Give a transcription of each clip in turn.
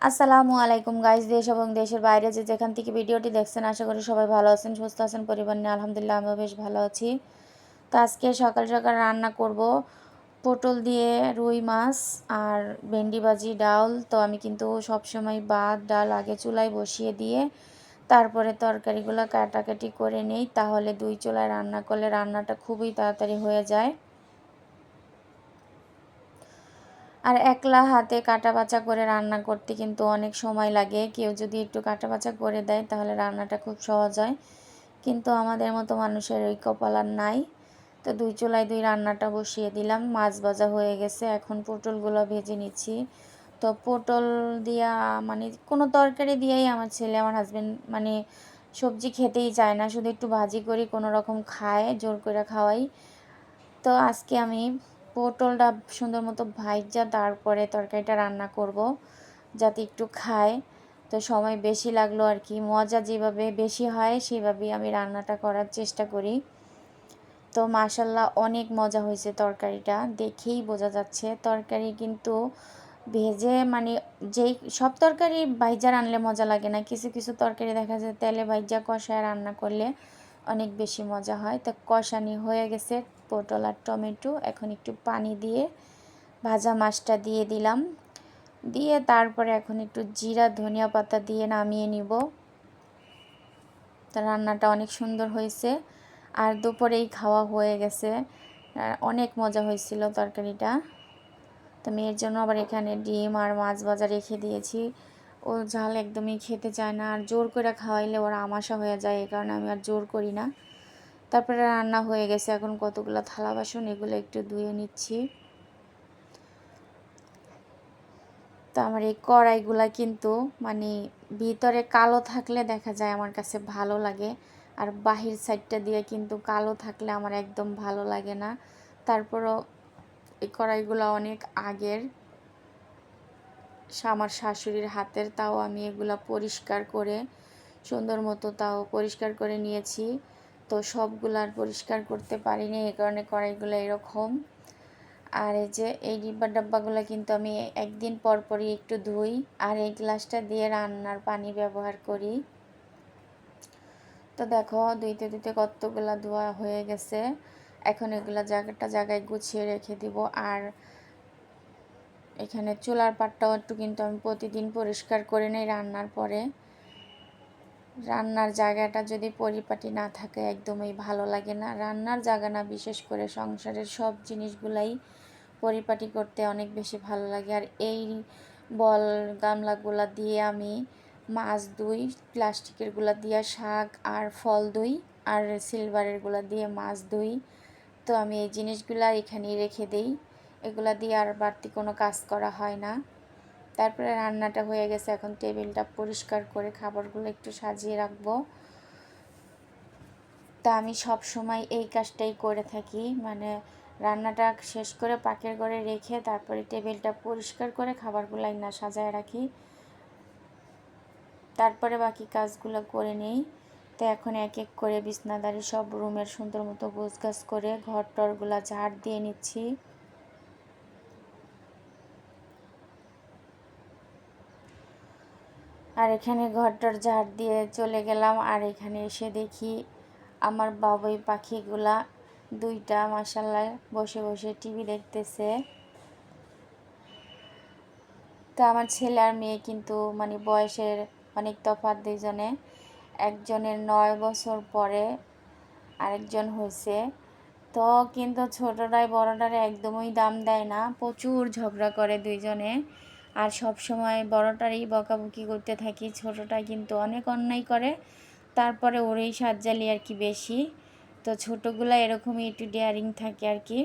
আসসালামু আলাইকুম গাইজ দেশ এবং দেশের বাইরে যে যেখান থেকে ভিডিওটি দেখছেন, আশা করি সবাই ভালো আছেন, সুস্থ আছেন, পরিবার নিয়ে আলহামদুলিল্লাহ আমিও বেশ ভালো আছি। তো আজকে সকাল সকাল রান্না করব পটল দিয়ে রুই মাছ আর ভেন্ডি ভাজি ডাল। তো আমি কিন্তু সবসময় ভাত, ডাল আগে চুলায় বসিয়ে দিয়ে তারপরে তরকারিগুলো কাটাকাটি করে নেই, তাহলে দুই চুলায় রান্না করলে রান্নাটা খুবই তাড়াতাড়ি হয়ে যায়। আর একলা হাতে কাটা বাছা করে রান্না করতে কিন্তু অনেক সময় লাগে। কেউ যদি একটু কাটা বাছা করে দেয়, তাহলে রান্নাটা খুব সহজ হয়। কিন্তু আমাদের মতো মানুষের ওই কপাল আর নাই। তো দুই চুলায় দুই রান্নাটা বসিয়ে দিলাম। মাছ ভাজা হয়ে গেছে। এখন পটলগুলো ভেজে নিচ্ছি। তো পটল দিয়া মানে কোনো তরকারি দিয়েই আমার ছেলে, আমার হাজব্যান্ড মানে সবজি খেতেই চায় না। শুধু একটু ভাজি করি, কোনো রকম খায়, জোর করে খাওয়াই। তো আজকে আমি পটলটা সুন্দর মতো ভাইজা, তারপরে তরকারিটা রান্না করব যাতে একটু খায়। তো সময় বেশি লাগল আর কি। মজা যেভাবে বেশি হয়, সেভাবেই আমি রান্নাটা করার চেষ্টা করি। তো মাসাল্লাহ অনেক মজা হয়েছে তরকারিটা। দেখেই বোঝা যাচ্ছে তরকারি কিন্তু ভেজে মানে যেই সব তরকারি ভাইজা রানলে মজা লাগে না। কিছু কিছু তরকারি দেখা যায় তেলে ভাইজা কষায় রান্না করলে অনেক বেশি মজা হয়। তো কষানি হয়ে গেছে পটল আর টমেটো। এখন একটু পানি দিয়ে ভাজা মাছটা দিয়ে দিলাম। দিয়ে তারপরে এখন একটু জিরা, ধনিয়া পাতা দিয়ে নামিয়ে নিব। তা রান্নাটা অনেক সুন্দর হয়েছে। আর দুপুরেই খাওয়া হয়ে গেছে। অনেক মজা হয়েছিল তরকারিটা। তো মেয়ের জন্য আবার এখানে ডিম আর মাছ ভাজা রেখে দিয়েছি। ও ঝাল একদমই খেতে চায় না। আর জোর করে খাওয়াইলে ওরা আমাশা হয়ে যায়, এই কারণে আমি আর জোর করি না। তারপরে রান্না হয়ে গেছে, এখন কতগুলো থালা বাসন এগুলো একটু ধুয়ে নিচ্ছি। তো আমার এই কড়াইগুলা কিন্তু মানে ভিতরে কালো থাকলে দেখা যায় আমার কাছে ভালো লাগে, আর বাহির সাইডটা দিয়ে কিন্তু কালো থাকলে আমার একদম ভালো লাগে না। তারপরও এই কড়াইগুলো অনেক আগের। আমার শাশুড়ির হাতের তাও আমি এগুলা পরিষ্কার করে, সুন্দর মতো তাও পরিষ্কার করে নিয়েছি। তো সবগুলো আর পরিষ্কার করতে পারিনি এই কারণে কড়াইগুলো এরকম। আর এই যে এই ডিব্বা ডাব্বাগুলো কিন্তু আমি একদিন পর পরই একটু ধুই, আর এই গ্লাসটা দিয়ে রান্নার পানি ব্যবহার করি। তো দেখো, ধুইতে ধুইতে কতগুলো ধোয়া হয়ে গেছে। এখন এগুলো জায়গাটা জায়গায় গুছিয়ে রেখে দিব। আর এখানে চুলার পাটটাও একটু কিন্তু আমি প্রতিদিন পরিষ্কার করে নেই রান্নার পরে। রান্নার জায়গাটা যদি পরিপাটি না থাকে একদমই ভালো লাগে না। রান্নার জায়গা না, বিশেষ করে সংসারের সব জিনিসগুলাই পরিপাটি করতে অনেক বেশি ভালো লাগে। আর এই বল গামলাগুলা দিয়ে আমি মাছ দুই প্লাস্টিকেরগুলা দিয়ে শাক আর ফল দুই আর সিলভারেরগুলা দিয়ে মাছ দুই তো আমি এই জিনিসগুলা এখানেই রেখে দিই। এগুলা দিয়ে আর বাড়তি কোনো কাজ করা হয় না। তারপরে রান্নাটা হয়ে গেছে, এখন টেবিলটা পরিষ্কার করে খাবারগুলো একটু সাজিয়ে রাখব। তা আমি সব সময় এই কাজটাই করে থাকি মানে রান্নাটা শেষ করে পাকের ঘরে রেখে তারপরে টেবিলটা পরিষ্কার করে খাবারগুলো না সাজায় রাখি। তারপরে বাকি কাজগুলো করে নেই। তো এখন এক এক করে বিছনাদারি সব রুমের সুন্দর মতো গোছ গাছ করে ঘর টরগুলা ঝাড় দিয়ে নিচ্ছি। আর এখানে ঘরটার ঝাড় দিয়ে চলে গেলাম। আর এখানে এসে দেখি আমার বাবুই পাখিগুলা দুইটা মাসাল্লাহ বসে বসে টিভি দেখতেছে। তো আমার ছেলে আর মেয়ে কিন্তু মানে বয়সের অনেক তফাৎ দুইজনে। একজনের নয় বছর পরে আরেকজন হয়েছে। তো কিন্তু ছোটটাই, বড়টারে একদমই দাম দেয় না, প্রচুর ঝগড়া করে দুইজনে। আর সব সময় বড়টারই বকাবকি করতে থাকি, ছোটটা কিন্তু অনেক অন্যায় করে। তারপরে ওরই সাজ্জালি আর কি বেশি। তো ছোটোগুলো এরকমই একটু ডেয়ারিং থাকে আর কি।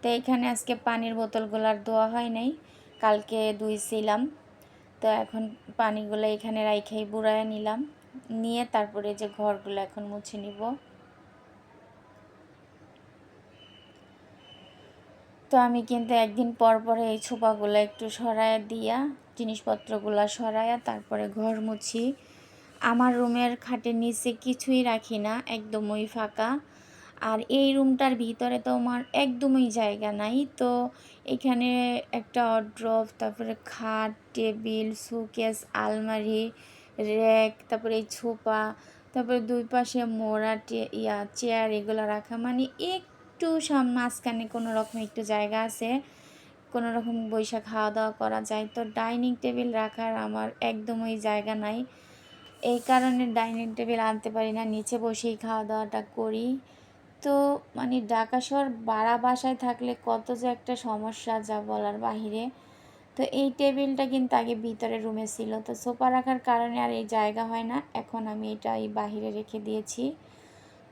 তো এখানে আজকে পানির বোতলগুলো আর দোয়া হয় নাই, কালকে ধুইছিলাম। তো এখন পানিগুলো এখানে রাইখাই বুড়ায় নিলাম। নিয়ে তারপরে যে ঘরগুলো এখন মুছে নিব। তো আমি কিন্তু একদিন পর পরে এই ছোপাগুলো একটু সরাইয়া দিয়া, জিনিসপত্রগুলো সরাইয়া তারপরে ঘর মুছি। আমার রুমের খাটের নিচে কিছুই রাখি না, একদমই ফাঁকা। আর এই রুমটার ভিতরে তো আমার একদমই জায়গা নাই। তো এখানে একটা অড্রপ তারপরে খাট, টেবিল সুকেস আলমারি র্যাক তারপরে এই ছোপা, তারপরে দুই পাশে মোড়া ইয়া চেয়ার এগুলো রাখা। মানে একটু সাম, মাঝখানে কোনো রকম একটু জায়গা আছে, কোনো রকম বৈশা খাওয়া দাওয়া করা যায়। তো ডাইনিং টেবিল রাখার আমার একদমই জায়গা নাই। এই কারণে ডাইনিং টেবিল আনতে পারি না, নিচে বসেই খাওয়া দাওয়াটা করি। তো মানে ঢাকা শহর বাড়া বাসায় থাকলে কত যে একটা সমস্যা যা বলার বাহিরে। তো এই টেবিলটা কিন্তু আগে ভিতরে রুমে ছিল। তো সোফা রাখার কারণে আর এই জায়গা হয় না। এখন আমি এটা এই বাহিরে রেখে দিয়েছি।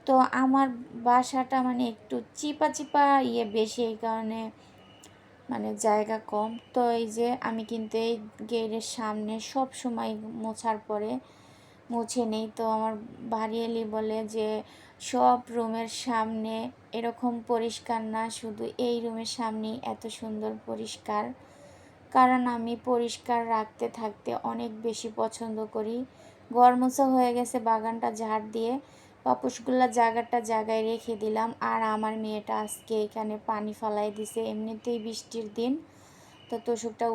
তো আমার বাসাটা মানে একটু চিপা চিপা ইয়ে বেশি, এই কারণে মানে জায়গা কম। তো এই যে আমি কিন্তু এই গেটের সামনে সব সময় মোছার পরে মুছে নেই। তো আমার বাড়ি এলি বলে যে সব রুমের সামনে এরকম পরিষ্কার না, শুধু এই রুমের সামনেই এত সুন্দর পরিষ্কার। কারণ আমি পরিষ্কার রাখতে থাকতে অনেক বেশি পছন্দ করি। গরমোছা হয়ে গেছে বাগানটা ঝাড় দিয়ে। পাপুসগুলা জায়গাটা জায়গায় রেখে দিলাম। আর আমার মেয়েটা আজকে এখানে পানি ফালাই দিছে। এমনিতেই বৃষ্টির দিন। তো তোষকটা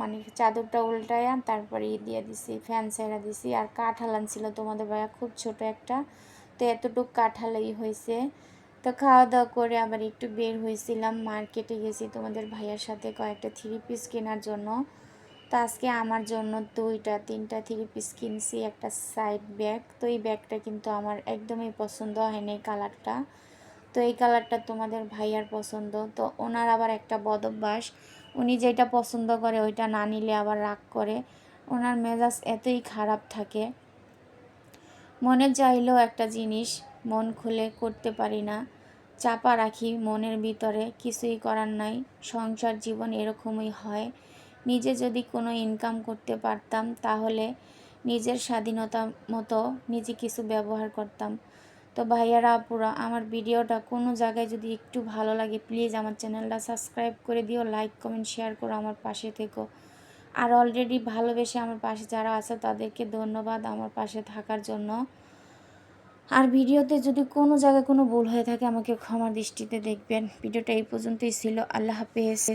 মানে চাদরটা উল্টায় তারপরে দিয়ে দিছি, ফ্যান ছেড়া দিছি। আর কাঁঠাল আনছিল তোমাদের ভাইয়া, খুব ছোট একটা। তো এতটুকু কাঁঠালই হয়েছে। তো খাওয়া দাওয়া করে আবার একটু বের হয়েছিলাম। মার্কেটে গেছি তোমাদের ভাইয়ার সাথে কয়েকটা থ্রি পিস কেনার জন্য। তো আজকে আমার জন্য দুইটা, তিনটা থ্রি পিস কিনছি, একটা সাইড ব্যাগ তো এই ব্যাগটা কিন্তু আমার একদমই পছন্দ হয়নি এই কালারটা তো এই কালারটা তোমাদের ভাইয়ার পছন্দ। তো ওনার আবার একটা বদভ্যাস। উনি যেটা পছন্দ করে ওইটা না নিলে আবার রাগ করে। ওনার মেজাজ এতই খারাপ থাকে। মনে চাইলেও একটা জিনিস মন খুলে করতে পারি না। চাপা রাখি মনের ভিতরে। কিছুই করার নাই। সংসার জীবন এরকমই হয়। নিজে যদি কোনো ইনকাম করতে পারতাম, তাহলে নিজের স্বাধীনতা মতো নিজে কিছু ব্যবহার করতাম। তো ভাইয়ারা, আপুরা, আমার ভিডিওটা কোনো জায়গায় যদি একটু ভালো লাগে প্লিজ আমার চ্যানেলটা সাবস্ক্রাইব করে দিও লাইক কমেন্ট শেয়ার করো আমার পাশে থেকো। আর অলরেডি ভালোবেসে আমার পাশে যারা আছে, তাদেরকে ধন্যবাদ আমার পাশে থাকার জন্য। আর ভিডিওতে যদি কোনো জায়গায় কোনো ভুল হয়ে থাকে, আমাকে ক্ষমা দৃষ্টিতে দেখবেন। ভিডিওটা এই পর্যন্তই ছিল। আল্লাহ হাফেজ।